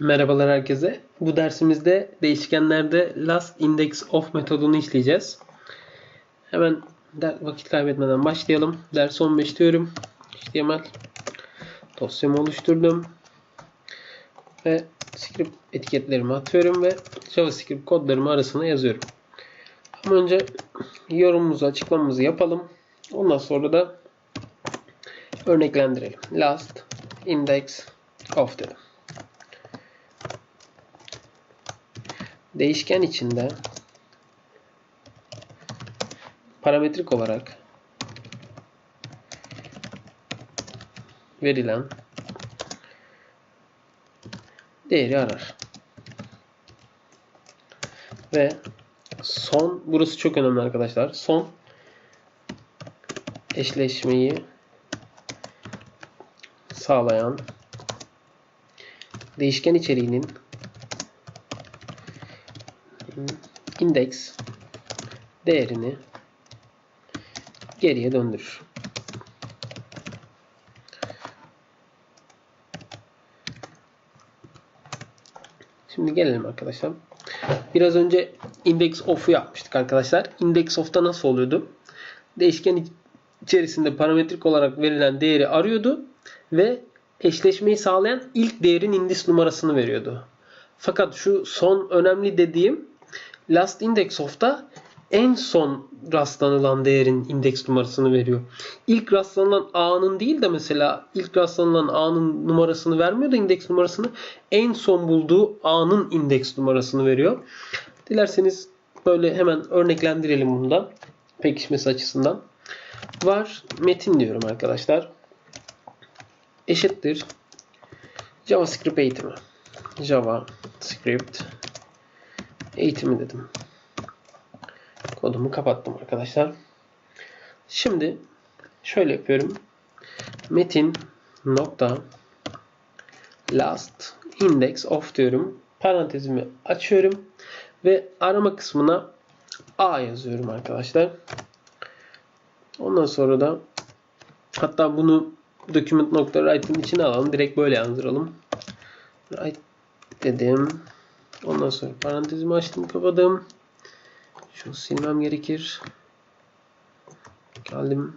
Merhabalar herkese. Bu dersimizde değişkenlerde last index of metodunu işleyeceğiz. Hemen vakit kaybetmeden başlayalım. Ders 15 diyorum. HTML dosyamı oluşturdum. Ve script etiketlerimi atıyorum ve JavaScript kodlarımı arasına yazıyorum. Ama önce yorumumuzu, açıklamamızı yapalım. Ondan sonra da örneklendirelim. Last index of dedim. Değişken içinde parametrik olarak verilen değeri arar. Ve son burası çok önemli arkadaşlar. Son eşleşmeyi sağlayan değişken içeriğinin index değerini geriye döndürür. Şimdi gelelim arkadaşlar. Biraz önce index off'u yapmıştık arkadaşlar. Index off'ta nasıl oluyordu? Değişken içerisinde parametrik olarak verilen değeri arıyordu ve eşleşmeyi sağlayan ilk değerin indis numarasını veriyordu. Fakat şu son önemli dediğim last index of'ta en son rastlanılan değerin indeks numarasını veriyor. İlk rastlanılan A'nın değil de mesela ilk rastlanılan A'nın numarasını vermiyor da indeks numarasını en son bulduğu A'nın indeks numarasını veriyor. Dilerseniz böyle hemen örneklendirelim bundan pekişmesi açısından. Var metin diyorum arkadaşlar. Eşittir JavaScript eğitimi. JavaScript eğitimi dedim. Kodumu kapattım arkadaşlar. Şimdi şöyle yapıyorum. Metin nokta last index of diyorum. Parantezimi açıyorum ve arama kısmına A yazıyorum arkadaşlar. Ondan sonra da hatta bunu document.write'ın içine alalım. Direkt böyle yazdıralım. Write dedim. Ondan sonra parantezimi açtım kapadım. Şunu silmem gerekir. Geldim.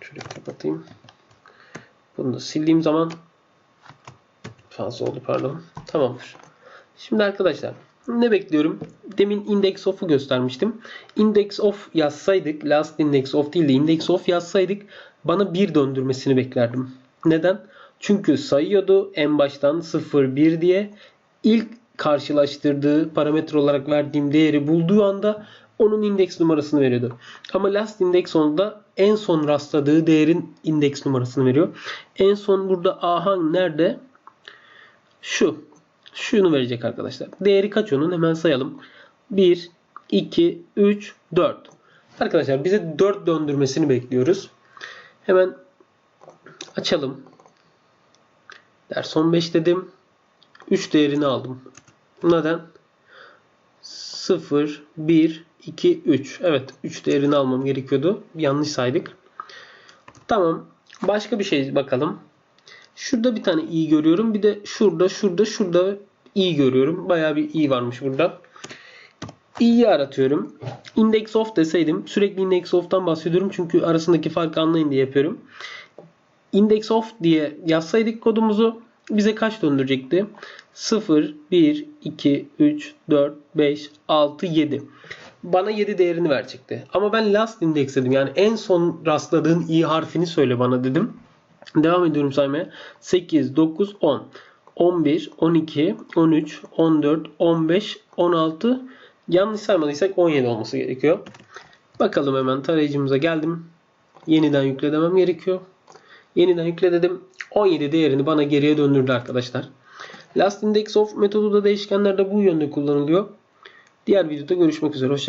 Şöyle kapatayım. Bunu da sildiğim zaman fazla oldu pardon. Tamamdır. Şimdi arkadaşlar ne bekliyorum? Demin index of'u göstermiştim. Index of yazsaydık, last index of değil de index of yazsaydık bana 1 döndürmesini beklerdim. Neden? Çünkü sayıyordu en baştan 0 1 diye. İlk karşılaştırdığı parametre olarak verdiğim değeri bulduğu anda onun indeks numarasını veriyordu. Ama last index onda en son rastladığı değerin indeks numarasını veriyor. En son burada ahan nerede? Şu. Şunu verecek arkadaşlar. Değeri kaç onun? Hemen sayalım. 1, 2, 3, 4. Arkadaşlar bize 4 döndürmesini bekliyoruz. Hemen açalım. Ders 15 dedim. 3 değerini aldım. Neden? 0, 1, 2, 3. Evet 3 değerini almam gerekiyordu. Yanlış saydık. Tamam. Başka bir şey bakalım. Şurada bir tane i görüyorum. Bir de şurada, şurada, şurada i görüyorum. Bayağı bir i varmış burada. i'yi aratıyorum. Index of deseydim sürekli index of'tan bahsediyorum. Çünkü arasındaki farkı anlayın diye yapıyorum. Index of diye yazsaydık kodumuzu bize kaç döndürecekti? 0, 1, 2, 3, 4, 5, 6, 7. Bana 7 değerini verecekti. Ama ben last index dedim. Yani en son rastladığın i harfini söyle bana dedim. Devam ediyorum saymaya. 8, 9, 10. 11, 12, 13, 14, 15, 16. Yanlış saymadıysak 17 olması gerekiyor. Bakalım hemen tarayıcımıza geldim. Yeniden yükle demem gerekiyor. Yeniden yükle dedim. 17 değerini bana geriye döndürdü arkadaşlar. Last index of metodu da değişkenlerde bu yönde kullanılıyor. Diğer videoda görüşmek üzere. Hoşçakalın.